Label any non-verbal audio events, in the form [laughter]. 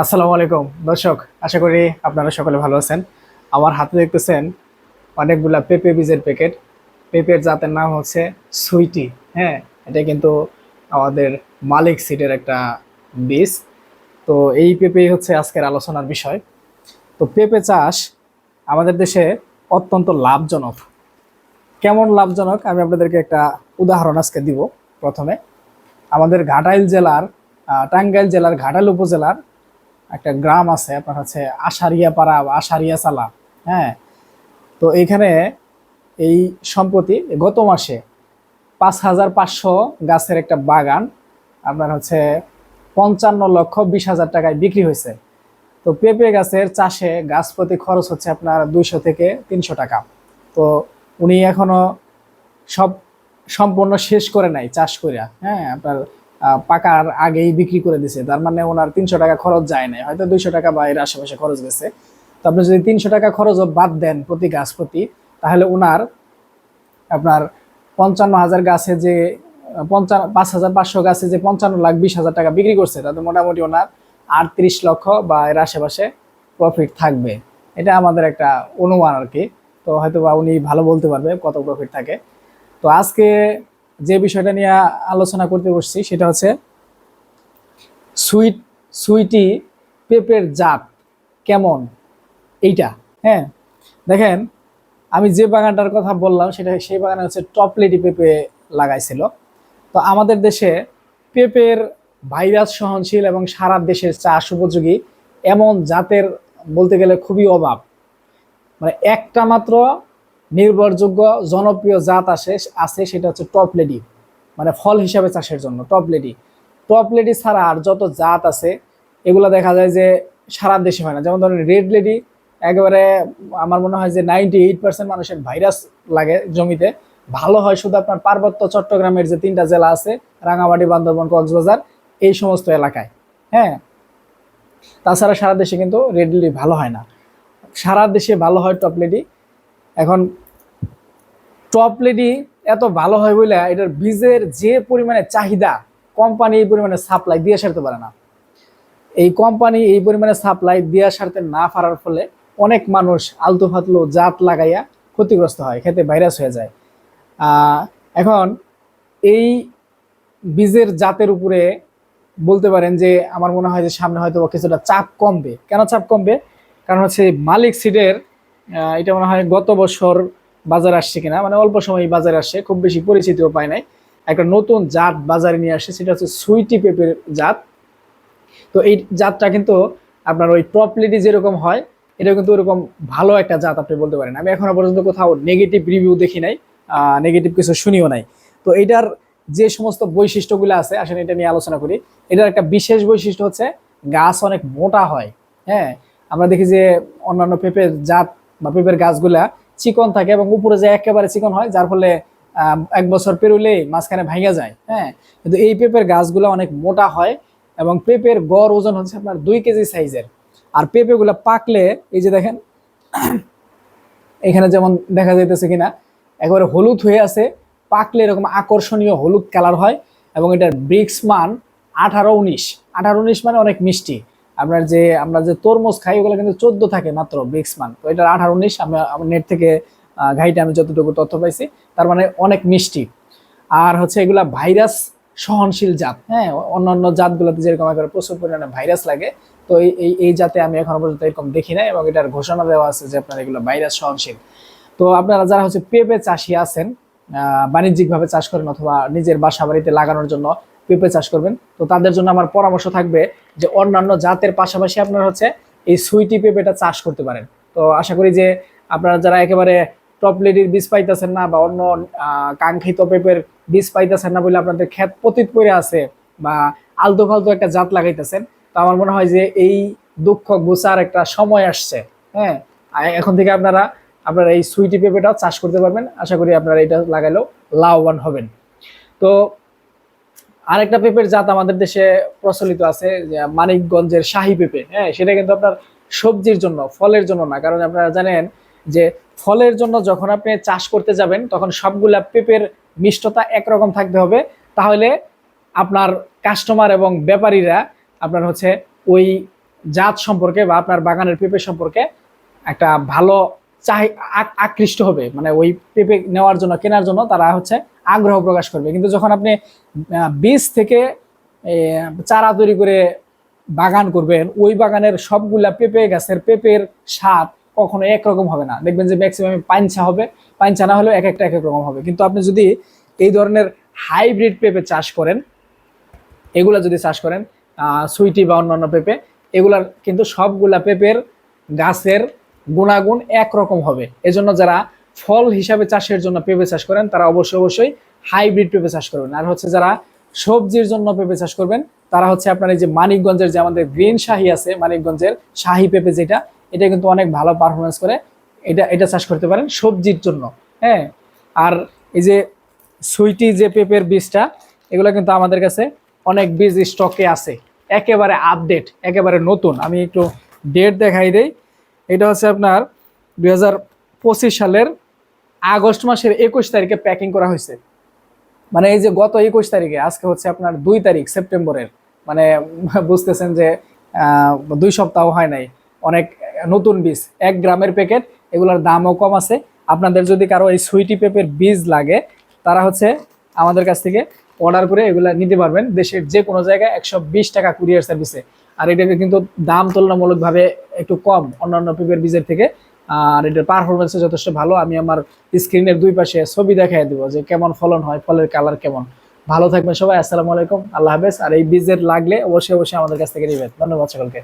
আসসালামু আলাইকুম। দর্শক, আশা করি আপনারা সকলে ভালো আছেন। আমার হাতে দেখতেছেন অনেকগুলা পেঁপে বীজের প্যাকেট। পেঁপের জাতের নাম হচ্ছে সুইটি হ্যাঁ? এটা কিন্তু আমাদের মালিক সিটের একটা বীজ। তো এই পেঁপেই হচ্ছে আজকের আলোচনার বিষয়। তো পেঁপে চাষ আমাদের দেশে অত্যন্ত লাভজনক। কেমন লাভজনক? আমি আপনাদেরকে একটা উদাহরণ আজকে দিব প্রথমে। আমাদের ঘাটাইল জেলার টাঙ্গাইল জেলার, ঘাটাইল উপজেলার একটা গ্রাম আছে, আপনার হচ্ছে আশারিয়া পাড়া বা আশারিয়া চালা হ্যাঁ? তো এইখানে এই সম্প্রতি গত মাসে পাঁচ হাজার পাঁচশো গাছের একটা বাগান আপনার হচ্ছে পঞ্চান্ন লক্ষ বিশ হাজার টাকায় বিক্রি হয়েছে। তো পেঁপে গাছের চাষে গাছ প্রতি খরচ হচ্ছে আপনার দুইশো থেকে তিনশো টাকা। তো উনি এখনও সব সম্পূর্ণ শেষ করে নাই, চাষ করিয়া হ্যাঁ? আপনার পাকার আগেই বিক্রি করে দিছে। তার মানে ওনার তিনশো টাকা খরচ যায় নাই। হয়তো দুইশো টাকা বা এর আশেপাশে খরচ গেছে। তো আপনি যদি তিনশো টাকা খরচ বাদ দেন প্রতি গাছ প্রতি তাহলে ওনার আপনার পঞ্চান্ন হাজার গাছে যে পঞ্চান্ন পাঁচ হাজার পাঁচশো গাছে যে পঞ্চান্ন লাখ বিশ হাজার টাকা বিক্রি করছে, তাতে মোটামুটি ওনার আটত্রিশ লক্ষ বা এর আশেপাশে প্রফিট থাকবে। এটা আমাদের একটা অনুমান আর কি। তো হয়তো বা উনি ভালো বলতে পারবে কত প্রফিট থাকে। তো আজকে যে বিষয়টা নিয়ে আলোচনা করতে বসছি, সেটা হচ্ছে সুইট সুইটি পেঁপের জাত কেমন? এইটা হ্যাঁ? দেখেন, আমি যে বাগানটার কথা বললাম, সেটা সেই বাগানে হচ্ছে টপলেটি পেঁপে লাগাইছিল। তো আমাদের দেশে পেঁপের ভাইরাস সহনশীল এবং সারা দেশের চাষ উপযোগী এমন জাতের বলতে গেলে খুবই অভাব। মানে একটা মাত্র নির্ভরযোগ্য জনপ্রিয় জাত আসে, আছে সেটা হচ্ছে টপ লেডি মানে ফল হিসাবে চাষের জন্য টপ লেডি টপ লেডি ছাড়া আর যত জাত আছে, এগুলো দেখা যায় যে সারা দেশে হয় না। যেমন ধরেন রেড লেডি একেবারে আমার মনে হয় যে নাইনটি এইট পার্সেন্ট মানুষের ভাইরাস লাগে জমিতে। ভালো হয় শুধু আপনার পার্বত্য চট্টগ্রামের যে তিনটা জেলা আছে, রাঙামাটি, বান্দরবন, কক্সবাজার, এই সমস্ত এলাকায়। হ্যাঁ? তাছাড়া সারা দেশে কিন্তু রেড লেডি ভালো হয় না। সারা দেশে ভালো হয় টপ লেডি এখন টপ লেডি এত ভালো হয় বলে এটার বীজের যে পরিমাণে চাহিদা কোম্পানি এই পরিমাণে সাপ্লাই দিয়ে সারতে পারে না। এই কোম্পানি এই পরিমাণে সাপ্লাই দিয়ে সারতে না পারার ফলে অনেক মানুষ আলতু ফাতলু জাত লাগাইয়া ক্ষতিগ্রস্ত হয়, খেতে ভাইরাস হয়ে যায়। এখন এই বীজের জাতের উপরে বলতে পারেন যে আমার মনে হয় যে সামনে হয়তো কিছুটা চাপ কমবে। কেন চাপ কমবে? কারণ হচ্ছে মালিক সিডের এটা মনে হয় গত বছর বাজারে আসছে কিনা? মানে অল্প সময় বাজারে আসছে খুব বেশি পরিচিতিও পায় নাই। একটা নতুন জাত বাজারে নিয়ে আসছে সেটা হচ্ছে সুইটি পেপের জাত। তো এই জাতটা কিন্তু আপনার ওই টপলিটি যেরকম হয় এটা কিন্তু ওরকম ভালো একটা জাত আপনি বলতে পারেন। আমি এখনও পর্যন্ত কোথাও নেগেটিভ রিভিউ দেখি নাই নেগেটিভ কিছু শুনিও নাই। তো এটার যে সমস্ত বৈশিষ্ট্যগুলো আছে আসলে এটা নিয়ে আলোচনা করি। এটার একটা বিশেষ বৈশিষ্ট্য হচ্ছে, গাছ অনেক মোটা হয়। হ্যাঁ আমরা দেখি যে অন্যান্য পেঁপের জাত বা পেঁপের গাছগুলা চিকন থাকে এবং উপরে যে একেবারে চিকন হয়, যার ফলে এক বছর পেরোলেই মাঝখানে ভাঙা যায় হ্যাঁ? কিন্তু এই পেঁপের গাছগুলো অনেক মোটা হয় এবং পেঁপের গড় ওজন হচ্ছে আপনার দুই কেজি সাইজের। আর পেঁপেগুলো পাকলে, এই যে দেখেন, [clears throat] এখানে যেমন দেখা যাইতেছে কিনা, একেবারে হলুদ হয়ে আছে, পাকলে এরকম আকর্ষণীয় হলুদ কালার হয় এবং এটার ব্রিক্স মান আঠারো উনিশ। আঠারো উনিশ মানে অনেক মিষ্টি। আপনার যে, আমরা যে তরমুজ খাই, ওগুলো কিন্তু চোদ্দ থাকে মাত্র ব্রিক্স মান তো এটার আঠারো উনিশ আমি নেট থেকে ঘাইটে আমি যতটুকু তথ্য পাইছি, তার মানে অনেক মিষ্টি। আর হচ্ছে এগুলা ভাইরাস সহনশীল জাত হ্যাঁ? অন্যান্য জাতগুলোতে যেরকম একেবারে প্রচুর পরিমাণে ভাইরাস লাগে, তো এই এই জাতে আমি এখনও পর্যন্ত এরকম দেখি নাই এবং এটার ঘোষণা দেওয়া আছে যে আপনার এগুলো ভাইরাস সহনশীল। তো আপনারা যারা হচ্ছে পেঁপে চাষি আছেন বাণিজ্যিকভাবে চাষ করেন অথবা নিজের বাসা বাড়িতে লাগানোর জন্য পেঁপে চাষ করবেন। তো তাদের জন্য আমার পরামর্শ থাকবে যে অন্যান্য জাতের পাশাপাশি আপনারা হচ্ছে এই সুইটি পেঁপেটা চাষ করতে পারেন। তো আশা করি যে আপনারা যারা একেবারে টপ লেডির বীজ পাইতেছেন না বা অন্য কাঙ্ক্ষিত পেঁপের বীজ পাইতেছেন না বলে আপনাদের ক্ষেত পতিত পড়ে আছে বা আলতু ফালতু একটা জাত লাগাইতেছেন, তো আমার মনে হয় যে এই দুঃখ গোছার একটা সময় আসছে। হ্যাঁ এখন থেকে আপনারা আপনারা এই সুইটি পেঁপেটাও চাষ করতে পারবেন। আশা করি আপনারা এটা লাগাইলেও লাভবান হবেন। তো আরেকটা পেঁপের জাত আমাদের দেশে প্রচলিত আছে মানিকগঞ্জের শাহী পেঁপে। হ্যাঁ সেটা কিন্তু আপনার সবজির জন্য, ফলের জন্য না। কারণ আপনারা জানেন যে ফলের জন্য যখন আপনি চাষ করতে যাবেন, তখন সবগুলা পেঁপের মিষ্টতা একরকম থাকতে হবে। তাহলে আপনার কাস্টমার এবং ব্যাপারীরা আপনার হচ্ছে ওই জাত সম্পর্কে বা আপনার বাগানের পেঁপে সম্পর্কে একটা ভালো চাহি আকৃষ্ট হবে। মানে ওই পেঁপে নেওয়ার জন্য, কেনার জন্য তারা হচ্ছে আগ্রহ প্রকাশ করবে। কিন্তু যখন আপনি বীজ থেকে চারা তৈরি করে বাগান করবেন, ওই বাগানের সবগুলা পেঁপে গাছের পেঁপের স্বাদ কখনো একরকম হবে না। দেখবেন যে ম্যাক্সিমাম পাঞ্চা হবে পাঞ্চা না হলেও এক একটা এক এক রকম হবে। কিন্তু আপনি যদি এই ধরনের হাইব্রিড পেঁপে চাষ করেন, এগুলা যদি চাষ করেন সুইটি বা অন্যান্য পেঁপে, এগুলার কিন্তু সবগুলা পেঁপের গাছের গুণাগুণ একরকম হবে। এজন্য যারা ফল হিসাবে চাষের জন্য পেঁপে চাষ করেন, তারা অবশ্যই অবশ্যই হাইব্রিড পেঁপে চাষ করবেন। আর হচ্ছে যারা সবজির জন্য পেঁপে চাষ করবেন, তারা হচ্ছে আপনার এই যে মানিকগঞ্জের যে আমাদের গ্রিন শাহি আছে, মানিকগঞ্জের শাহি পেঁপে যেটা, এটা কিন্তু অনেক ভালো পারফরমেন্স করে এটা এটা চাষ করতে পারেন সবজির জন্য হ্যাঁ? আর এই যে সুইটি যে পেঁপের বীজটা, এগুলো কিন্তু আমাদের কাছে অনেক বীজ স্টকে আছে, একেবারে আপডেট একেবারে নতুন। আমি একটু ডেট দেখাই দেই। এটা হচ্ছে আপনার দু হাজার পঁচিশ সালের আগস্ট মাসের একুশ তারিখে প্যাকিং করা হয়েছে। মানে এই যে গত একুশ তারিখে, আজকে হচ্ছে আপনার দুই তারিখ, সেপ্টেম্বরের। মানে [laughs] বুঝতেছেন যে দুই সপ্তাহ হয় নাই। অনেক নতুন বীজ, এক গ্রামের প্যাকেট এগুলোর দামও কম আছে। আপনাদের যদি কারও এই সুইটি পেপের বীজ লাগে, তারা হচ্ছে আমাদের কাছ থেকে অর্ডার করে এগুলা নিতে পারবেন। দেশের যে কোনো জায়গায় একশো বিশ টাকা কুরিয়ার সার্ভিসে আর এটাকে কিন্তু দাম তুলনামূলকভাবে একটু কম অন্যান্য পিপের বীজের থেকে। আর এটার পারফরমেন্সও যথেষ্ট ভালো। আমি আমার স্ক্রিনের দুই পাশে ছবি দেখাই দেবো যে কেমন ফলন হয়, ফলের কালার কেমন। ভালো থাকবেন সবাই, আসসালামু আলাইকুম, আল্লাহ হাফেজ। আর এই বীজের লাগলে অবশ্যই অবশ্যই আমাদের কাছ থেকে নেবেন। ধন্যবাদ সকলকে।